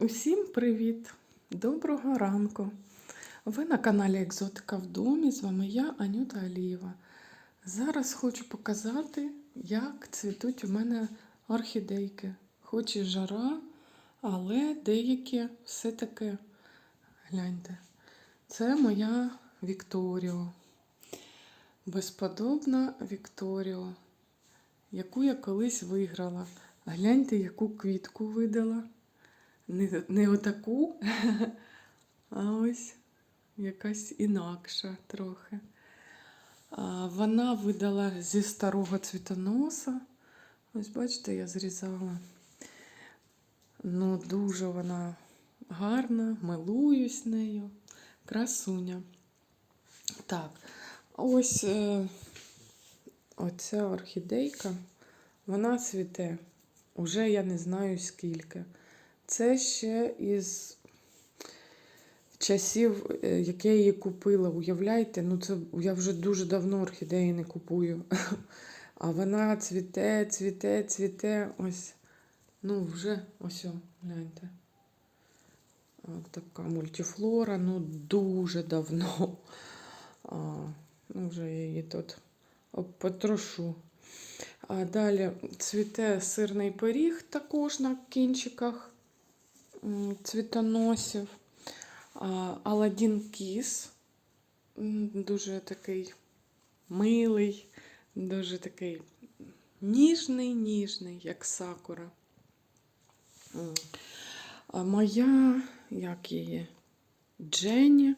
Усім привіт! Доброго ранку! Ви на каналі Екзотика в домі. З вами я, Анюта Алієва. Зараз хочу показати, як цвітуть у мене орхідейки. Хоч і жара, але деякі все-таки гляньте. Це моя Вікторіо. Безподобна Вікторіо, яку я колись виграла. Гляньте, яку квітку видала. Не, не отаку, а ось якась інакша трохи. Вона видала зі старого цвітоноса. Ось бачите, я зрізала. Ну, дуже вона гарна, милуюсь нею. Красуня. Так, ось е, оця орхідейка, вона цвіте. Уже я не знаю скільки. Це ще із часів, е, як я її купила. Уявляєте, ну це я вже дуже давно орхідеї не купую. А вона цвіте, цвіте, цвіте. Ось. Ну, вже ось, гляньте. Така мультифлора, ну дуже давно. А, ну, вже я її тут потрошу. А далі цвіте сирний пиріг також на кінчиках цвітоносів. Аладдін кіс. Дуже такий милий, дуже такий ніжний, ніжний, як сакура. А моя, як її, Дженні.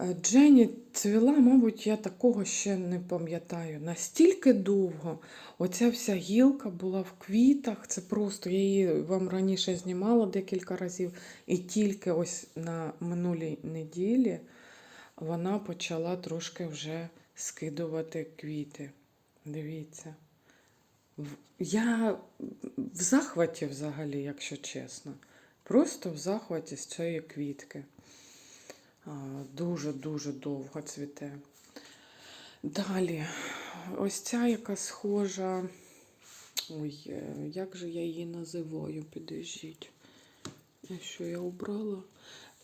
Дженні цвіла, мабуть, я такого ще не пам'ятаю. Настільки довго оця вся гілка була в квітах. Це просто я її вам раніше знімала декілька разів, і тільки ось на минулій неділі вона почала трошки вже скидувати квіти. Дивіться. Я в захваті взагалі, якщо чесно. Просто в захваті з цієї квітки. Дуже-дуже довго цвіте. Далі, ось ця яка схожа. Ой, е, як же я її називаю? Підождіть. Що я обрала?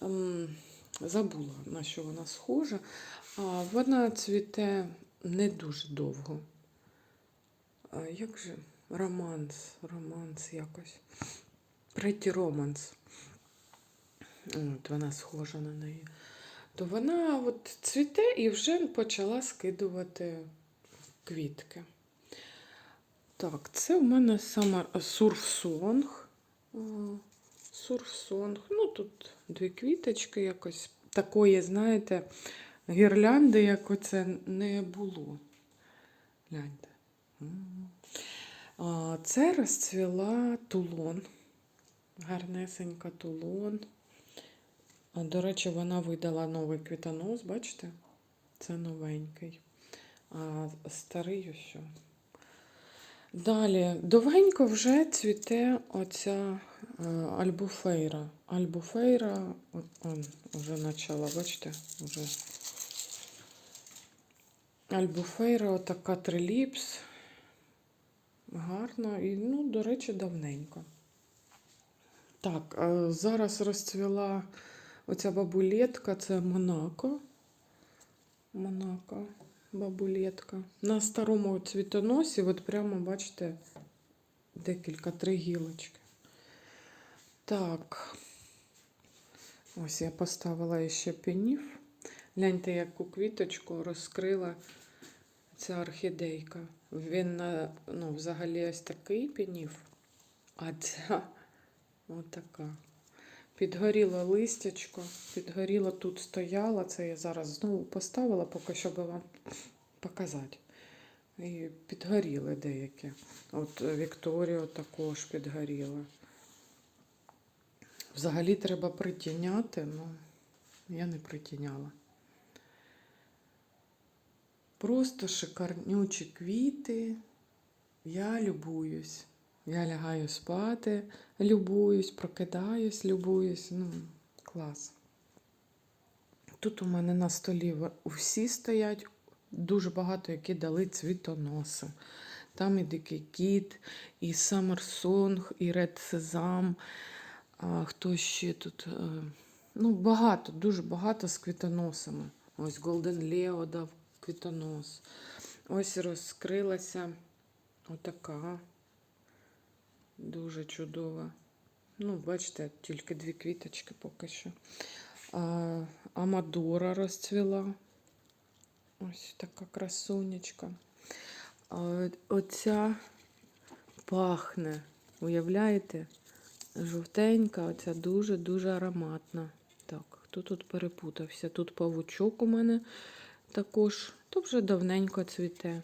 Ем, забула, на що вона схожа. Вона цвіте не дуже довго. Як же? Романс. Романс якось. Pretty Romance. От вона схожа на неї. То вона от цвіте і вже почала скидувати квітки. Так, це в мене саме сурфсонг. Сурфсонг. Ну, тут дві квіточки якось такої, знаєте, гірлянди, як оце не було. Гляньте. Це розцвіла тулон. Гарнесенька тулон. До речі, вона видала новий квітонос, бачите? Це новенький. А старий ось. Далі, довгенько вже цвіте оця е, альбуфейра. Альбуфейра, он, вже почала, бачите? Вже. Альбуфейра, отака триліпс. Гарно і, ну, до речі, давненько. Так, е, зараз розцвіла оця бабулетка, це Монако. Монако, бабулетка. На старому цвітоносі, от прямо, бачите, декілька, три гілочки. Так, ось я поставила ще пенів. Гляньте, яку квіточку розкрила ця орхідейка. Він ну, взагалі ось такий пенів, а ця отака. Підгоріло листячко, підгоріло тут стояло. Це я зараз знову поставила, поки щоб вам показати. І підгоріли деякі. От Вікторіо також підгоріла. Взагалі треба притіняти, ну я не притіняла. Просто шикарнючі квіти. Я любуюсь. Я лягаю спати, любуюсь, прокидаюсь, любуюсь. Ну, клас. Тут у мене на столі всі стоять, дуже багато, які дали цвітоноси. Там і Дикий Кіт, і Song, і Red Sesame, А хто ще тут? Е, Ну, багато, дуже багато з квітоносами. Ось Golden Leo дав квітонос. Ось розкрилася отака. Дуже чудова. Ну, бачите, тільки дві квіточки поки що. А, Амадора розцвіла. Ось така красунечка. А, оця пахне. Уявляєте? Жовтенька, оця дуже-дуже ароматна. Так, хто тут перепутався? Тут павучок у мене також. То вже давненько цвіте.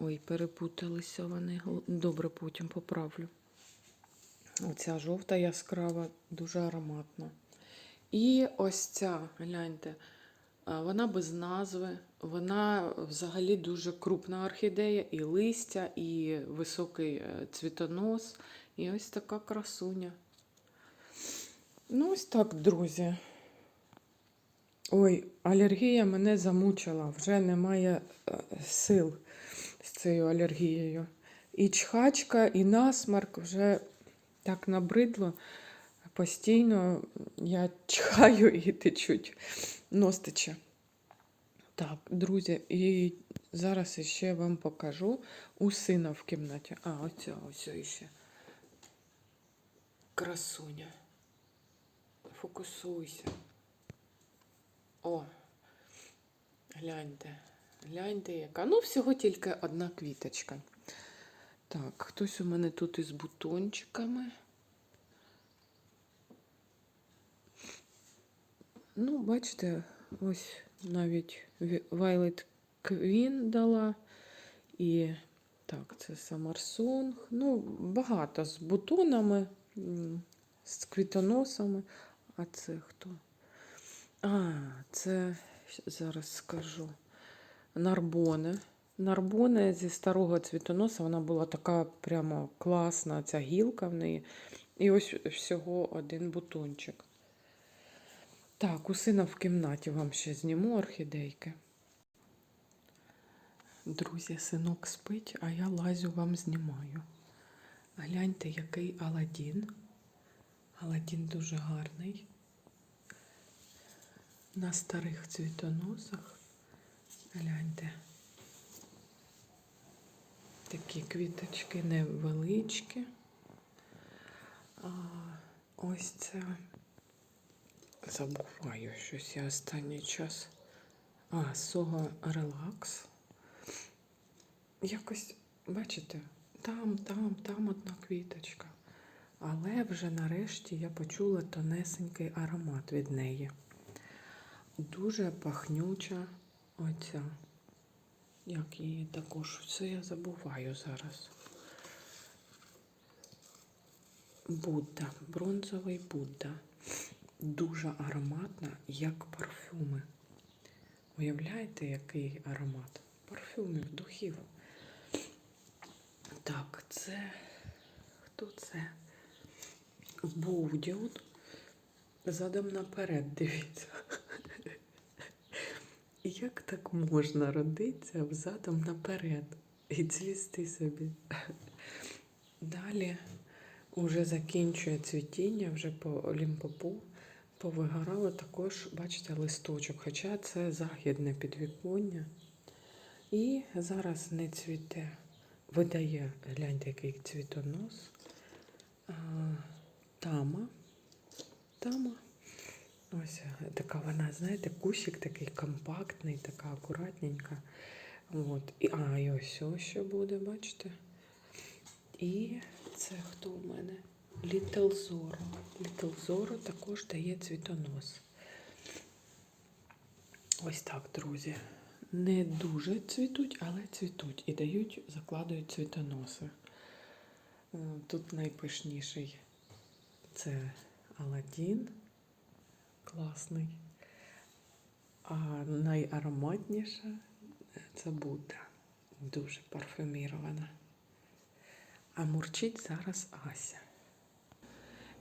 Ой, перепуталися вони. Добре, потім поправлю. Оця жовта яскрава, дуже ароматна. І ось ця, гляньте, вона без назви, вона взагалі дуже крупна орхідея, і листя, і високий е, цвітонос, і ось така красуня. Ну, ось так, друзі. Ой, алергія мене замучила, вже немає е, сил цією алергією. І чхачка, і насмарк вже так набридло. Постійно я чхаю і течуть. Нос. Так, друзі, і зараз ще вам покажу у сина в кімнаті. А, оця, ось іще. Красуня. Фокусуйся. О, гляньте. Гляньте, яка. Ну, всього тільки одна квіточка. Так, хтось у мене тут із бутончиками. Ну, бачите, ось навіть Violet Queen дала. І так, це Самарсонг. Ну, багато з бутонами, з квітоносами. А це хто? А, це зараз скажу. Нарбоне. Нарбоне зі старого цвітоноса, вона була така прямо класна, ця гілка в неї. І ось всього один бутончик. Так, у сина в кімнаті вам ще зніму орхідейки. Друзі, синок спить, а я лазю вам знімаю. Гляньте, який Аладдін. Аладдін дуже гарний. На старих цвітоносах. Гляньте. Такі квіточки невеличкі. А ось це забуваю щось я останній час. А, Сого Релакс. Якось, бачите, там, там, там одна квіточка. Але вже нарешті я почула тонесенький аромат від неї. Дуже пахнюча оця. Як її також. Це я забуваю зараз. Будда, бронзовий Будда. Дуже ароматна, як парфюми. Уявляєте, який аромат? Парфюмів, духів. Так, це. Хто це? Бовдіон. Задом наперед, дивіться. Як так можна родитися задом наперед і цвісти собі? Далі уже закінчує цвітіння, вже по лімпопу повигорало також, бачите, листочок, хоча це західне підвіконня. І зараз не цвіте. Видає, гляньте, який цвітонос. Тама. Тама. Ось е, така вона, знаєте, кущик такий компактний, така акуратненька. От. І, а, і ось ось що буде, бачите? І це хто у мене? Little Zorro. Little Zorro також дає цвітонос. Ось так, друзі. Не дуже цвітуть, але цвітуть і дають, закладують цвітоноси. Е, Тут найпишніший це Аладдін. Класний. А найароматніша це Будда. Дуже парфюмірована. А мурчить зараз Ася.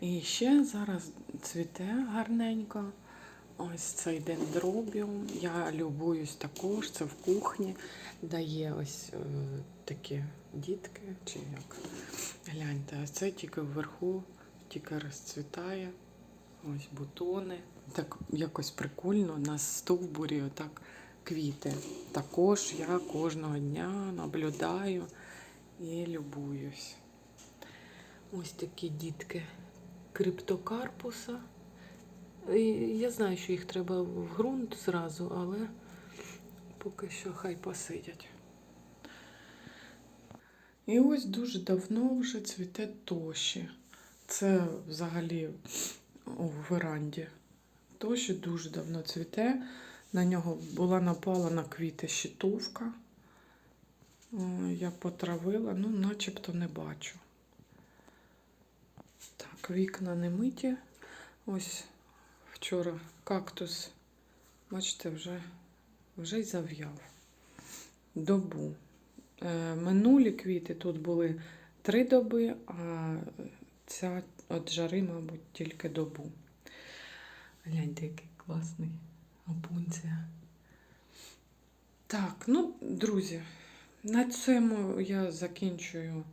І ще зараз цвіте гарненько. Ось цей дендробіум. Я любуюсь також, це в кухні. Дає ось е, такі дітки, чи як. Гляньте, ось це тільки вверху тільки розцвітає. Ось бутони. Так якось прикольно на стовбурі отак квіти. Також я кожного дня наблюдаю і любуюсь. Ось такі дітки криптокарпуса. Я знаю, що їх треба в ґрунт зразу, але поки що хай посидять. І ось дуже давно вже цвіте тоші. Це взагалі у веранді. Тоші дуже давно цвіте. На нього була напала квіти щитовка. Е, Я потравила, ну, начебто не бачу. Так, вікна не миті. Ось вчора кактус, бачите, вже, вже й зав'яв. Добу. Е, Минулі квіти тут були три доби, а ця від жари, мабуть, тільки добу. Гляньте, який класний опунція. Так, ну, друзі, на цьому я закінчую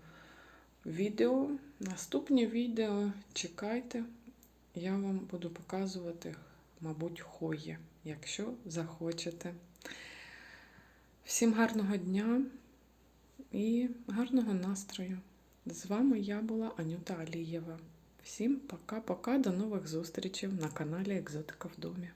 відео. Наступні відео чекайте. Я вам буду показувати, мабуть, хої, якщо захочете. Всім гарного дня і гарного настрою. З вами я була Анюта Алієва. Всім пока-пока, до нових зустрічей на каналі Екзотика в домі.